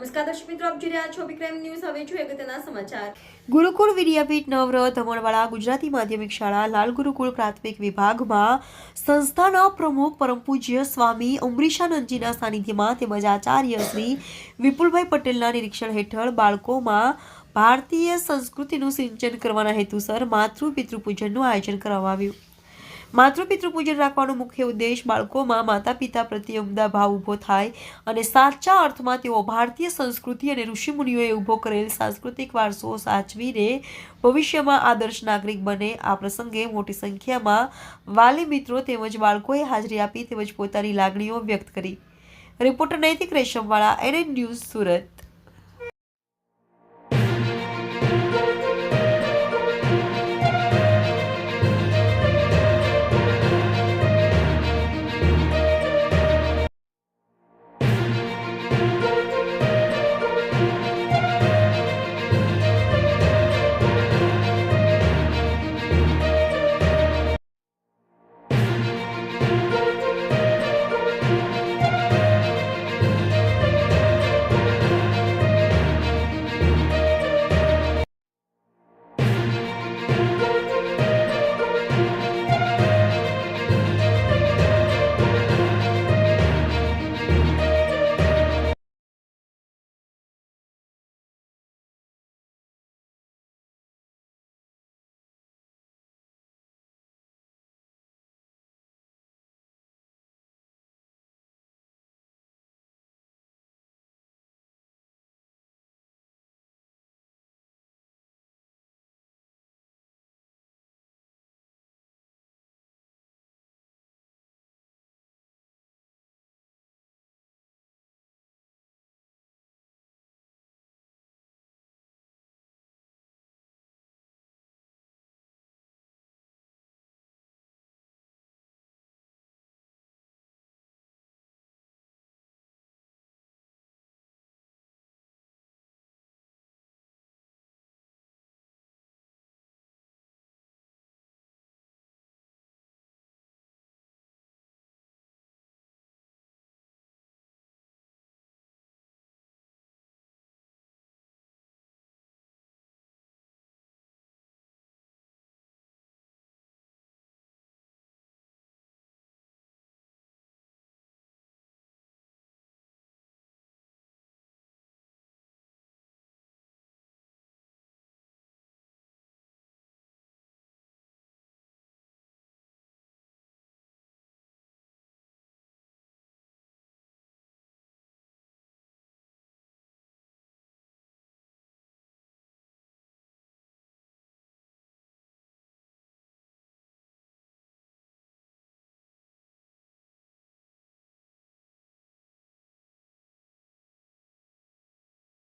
નમસ્કાર દર્શક મિત્રો વિદ્યાપીઠ નવરત અમણવાડા ગુજરાતી માધ્યમિક શાળા લાલ ગુરુકુળ પ્રાથમિક વિભાગમાં સંસ્થાના પ્રમુખ પરમ સ્વામી અમરીશાનંદજીના સાનિધ્યમાં તેમજ આચાર્ય શ્રી વિપુલભાઈ પટેલના નિરીક્ષણ હેઠળ બાળકોમાં ભારતીય સંસ્કૃતિનું સિંચન કરવાના હેતુસર માતૃ પિતૃ પૂજનનું આયોજન કરવામાં આવ્યું. માતૃ પિતૃ પૂજન રાખવાનો મુખ્ય ઉદ્દેશ બાળકોમાં માતા પિતા પ્રત્યે ઉમદા ભાવ ઊભો થાય અને સાચા અર્થમાં તેઓ ભારતીય સંસ્કૃતિ અને ઋષિમુનિઓએ ઊભો કરેલ સાંસ્કૃતિક વારસો સાચવીને ભવિષ્યમાં આદર્શ નાગરિક બને. આ પ્રસંગે મોટી સંખ્યામાં વાલી મિત્રો તેમજ બાળકોએ હાજરી આપી તેમજ પોતાની લાગણીઓ વ્યક્ત કરી. રિપોર્ટર નૈતિક રેશમવાળા, એનએન ન્યૂઝ સુરત.